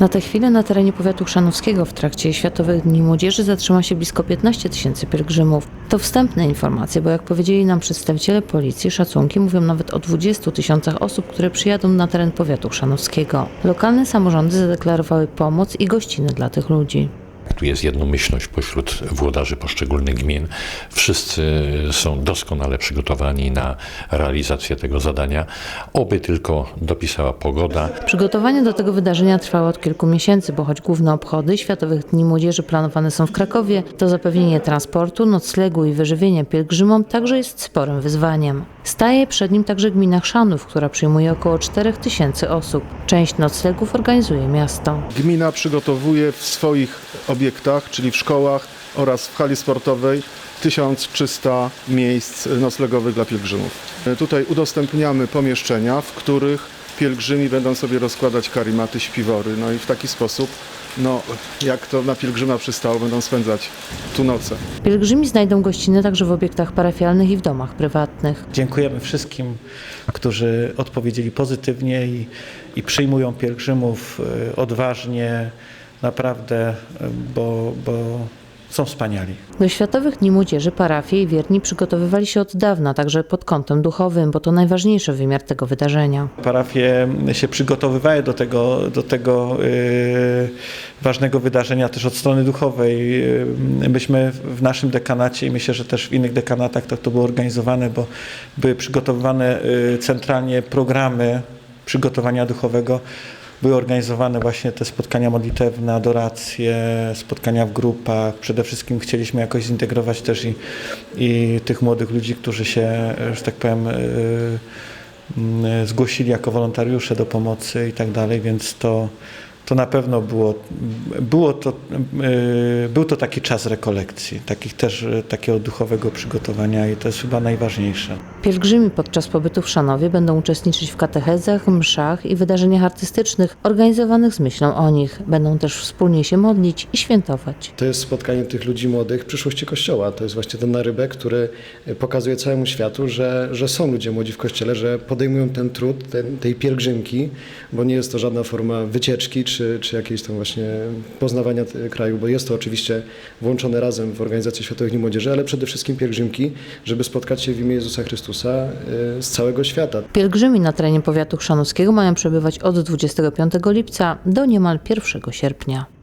Na tę chwilę na terenie powiatu chrzanowskiego w trakcie Światowych Dni Młodzieży zatrzyma się blisko 15 tysięcy pielgrzymów. To wstępne informacje, bo jak powiedzieli nam przedstawiciele policji, szacunki mówią nawet o 20 tysiącach osób, które przyjadą na teren powiatu chrzanowskiego. Lokalne samorządy zadeklarowały pomoc i gościny dla tych ludzi. Tu jest jednomyślność pośród włodarzy poszczególnych gmin. Wszyscy są doskonale przygotowani na realizację tego zadania. Oby tylko dopisała pogoda. Przygotowania do tego wydarzenia trwały od kilku miesięcy, bo choć główne obchody Światowych Dni Młodzieży planowane są w Krakowie, to zapewnienie transportu, noclegu i wyżywienia pielgrzymom także jest sporym wyzwaniem. Staje przed nim także gmina Chrzanów, która przyjmuje około 4 tysięcy osób. Część noclegów organizuje miasto. Gmina przygotowuje w swoich obiektach, czyli w szkołach oraz w hali sportowej 1300 miejsc noclegowych dla pielgrzymów. Tutaj udostępniamy pomieszczenia, w których pielgrzymi będą sobie rozkładać karimaty, śpiwory. No i w taki sposób, no, jak to na pielgrzyma przystało, będą spędzać tu noce. Pielgrzymi znajdą gościny także w obiektach parafialnych i w domach prywatnych. Dziękujemy wszystkim, którzy odpowiedzieli pozytywnie i, i przyjmują pielgrzymów e, odważnie, naprawdę, bo, bo są wspaniali. Do Światowych Dni Młodzieży parafie i wierni przygotowywali się od dawna, także pod kątem duchowym, bo to najważniejszy wymiar tego wydarzenia. Parafie się przygotowywały do tego, do tego e, ważnego wydarzenia też od strony duchowej. E, Myśmy w naszym dekanacie i myślę, że też w innych dekanatach tak to było organizowane, bo były przygotowywane e, centralnie programy przygotowania duchowego. Były organizowane właśnie te spotkania modlitewne, adoracje, spotkania w grupach. Przede wszystkim chcieliśmy jakoś zintegrować też i, i tych młodych ludzi, którzy się, że tak powiem, e, mm, zgłosili jako wolontariusze do pomocy i tak dalej, więc to, to na pewno było, było to, e, był to taki czas rekolekcji, takich też e, takiego duchowego przygotowania i to jest chyba najważniejsze. Pielgrzymi podczas pobytu w Szanowie będą uczestniczyć w katechezach, mszach i wydarzeniach artystycznych organizowanych z myślą o nich. Będą też wspólnie się modlić i świętować. To jest spotkanie tych ludzi młodych, przyszłości Kościoła. To jest właśnie ten narybek, który pokazuje całemu światu, że, że są ludzie młodzi w Kościele, że podejmują ten trud, ten, tej pielgrzymki, bo nie jest to żadna forma wycieczki czy, czy jakiejś tam właśnie poznawania kraju, bo jest to oczywiście włączone razem w organizację Światowych Dni Młodzieży, ale przede wszystkim pielgrzymki, żeby spotkać się w imię Jezusa Chrystusa y, z całego świata. Pielgrzymi na terenie powiatu chrzanowskiego mają przebywać od 25 lipca do niemal 1 sierpnia.